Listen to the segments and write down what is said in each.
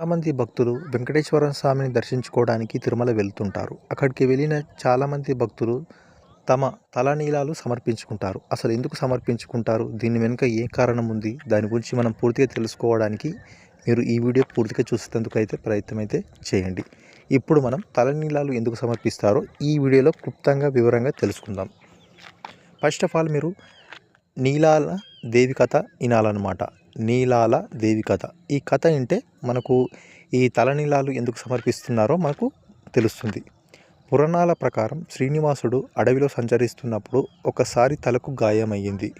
చాలామంది భక్తులు వెంకటేశ్వర స్వామిని దర్శించుకోవడానికి తిరుమల వెళ్తుంటారు. అక్కడికి వెళ్ళిన చాలామంది భక్తులు తమ తలనీలాలు సమర్పించుకుంటారు. అసలు ఎందుకు సమర్పించుకుంటారు? దీని వెనుక ఏ కారణం ఉంది? దాని గురించి మనం పూర్తిగా తెలుసుకోవడానికి మీరు ఈ వీడియో పూర్తిగా చూసేందుకు అయితే ప్రయత్నం అయితే చేయండి. ఇప్పుడు మనం తలనీలాలు ఎందుకు సమర్పిస్తారో ఈ వీడియోలో క్లుప్తంగా వివరంగా తెలుసుకుందాం. ఫస్ట్ ఆఫ్ ఆల్ మీరు నీలాల దేవి కథ వినాలన్నమాట. నీలాల దేవి కథ. ఈ కథ అంటే మనకు ఈ తలనీలాలు ఎందుకు సమర్పిస్తున్నారో మనకు తెలుస్తుంది. పురాణాల ప్రకారం శ్రీనివాసుడు అడవిలో సంచరిస్తున్నప్పుడు ఒకసారి తలకు గాయమయ్యింది.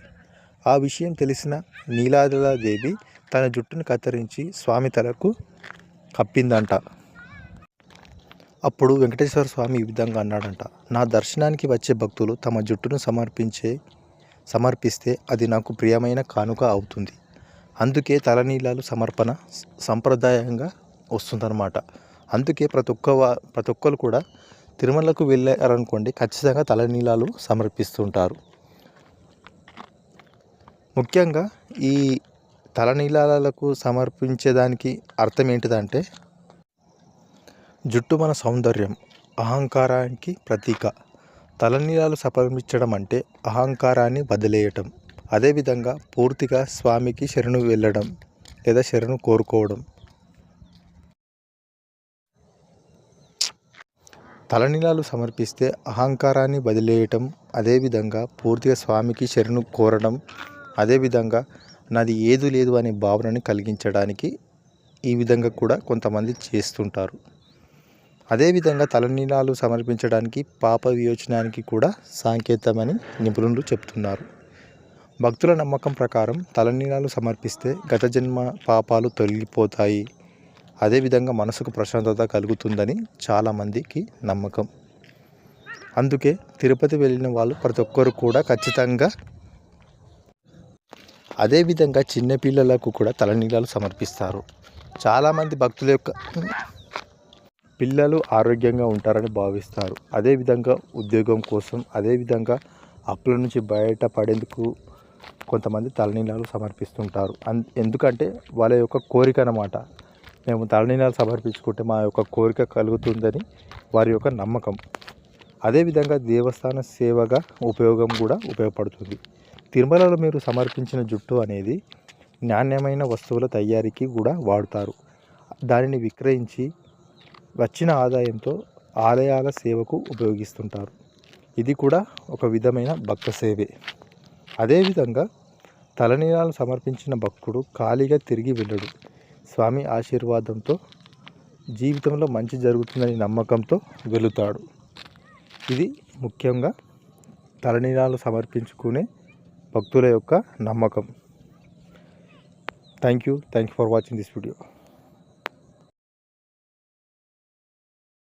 ఆ విషయం తెలిసిన నీలాదేవి తన జుట్టును కత్తిరించి స్వామి తలకు కప్పిందంట. అప్పుడు వెంకటేశ్వర స్వామి ఈ విధంగా అన్నాడంట నా దర్శనానికి వచ్చే భక్తులు తమ జుట్టును సమర్పించే సమర్పిస్తే అది నాకు ప్రియమైన కానుక అవుతుంది. అందుకే తలనీలాలు సమర్పణ సంప్రదాయంగా వస్తుందన్నమాట. అందుకే ప్రతి ఒక్క ప్రతి ఒక్కరు కూడా తిరుమలకు వెళ్ళారనుకోండి ఖచ్చితంగా తలనీలాలు సమర్పిస్తుంటారు. ముఖ్యంగా ఈ తలనీలాలకు సమర్పించేదానికి అర్థం ఏంటిదంటే జుట్టు మన సౌందర్యం అహంకారానికి ప్రతీక. తలనీలాలు సమర్పించడం అంటే అహంకారాన్ని వదిలేయటం. అదేవిధంగా పూర్తిగా స్వామికి శరణు వెళ్ళడం లేదా శరణు కోరుకోవడం. తలనీలాలు సమర్పిస్తే అహంకారాన్ని వదిలేయటం అదేవిధంగా పూర్తిగా స్వామికి శరణు కోరడం అదేవిధంగా నాది ఏది లేదు అనే భావనని కలిగించడానికి ఈ విధంగా కూడా కొంతమంది చేస్తుంటారు. అదేవిధంగా తలనీలాలు సమర్పించడానికి పాప వియోచనానికి కూడా సాంకేతమని నిపుణులు చెప్తున్నారు. భక్తుల నమ్మకం ప్రకారం తలనీలాలు సమర్పిస్తే గత జన్మ పాపాలు తొలగిపోతాయి. అదేవిధంగా మనసుకు ప్రశాంతత కలుగుతుందని చాలామందికి నమ్మకం. అందుకే తిరుపతి వెళ్ళిన వాళ్ళు ప్రతి ఒక్కరు కూడా ఖచ్చితంగా అదేవిధంగా చిన్నపిల్లలకు కూడా తలనీలాలు సమర్పిస్తారు. చాలామంది భక్తుల యొక్క పిల్లలు ఆరోగ్యంగా ఉంటారని భావిస్తారు. అదేవిధంగా ఉద్యోగం కోసం అదేవిధంగా అప్పుల నుంచి బయటపడేందుకు కొంతమంది తలనీలాలు సమర్పిస్తుంటారు. అన్ ఎందుకంటే వాళ్ళ యొక్క కోరిక అన్నమాట. మేము తలనీలాలు సమర్పించుకుంటే మా యొక్క కోరిక కలుగుతుందని వారి యొక్క నమ్మకం. అదేవిధంగా దేవస్థాన సేవగా ఉపయోగం కూడా ఉపయోగపడుతుంది. తిరుమలలో మీరు సమర్పించిన జుట్టు అనేది నాణ్యమైన వస్తువుల తయారీకి కూడా వాడుతారు. దానిని విక్రయించి వచ్చిన ఆదాయంతో ఆలయాల సేవకు ఉపయోగిస్తుంటారు. ఇది కూడా ఒక విధమైన భక్త సేవే. అదేవిధంగా తలనీలాలు సమర్పించిన భక్తుడు ఖాళీగా తిరిగి వెళ్ళడు. స్వామి ఆశీర్వాదంతో జీవితంలో మంచి జరుగుతుందని నమ్మకంతో వెళుతాడు. ఇది ముఖ్యంగా తలనీలాలు సమర్పించుకునే భక్తుల యొక్క నమ్మకం. Thank you thank you for watching this video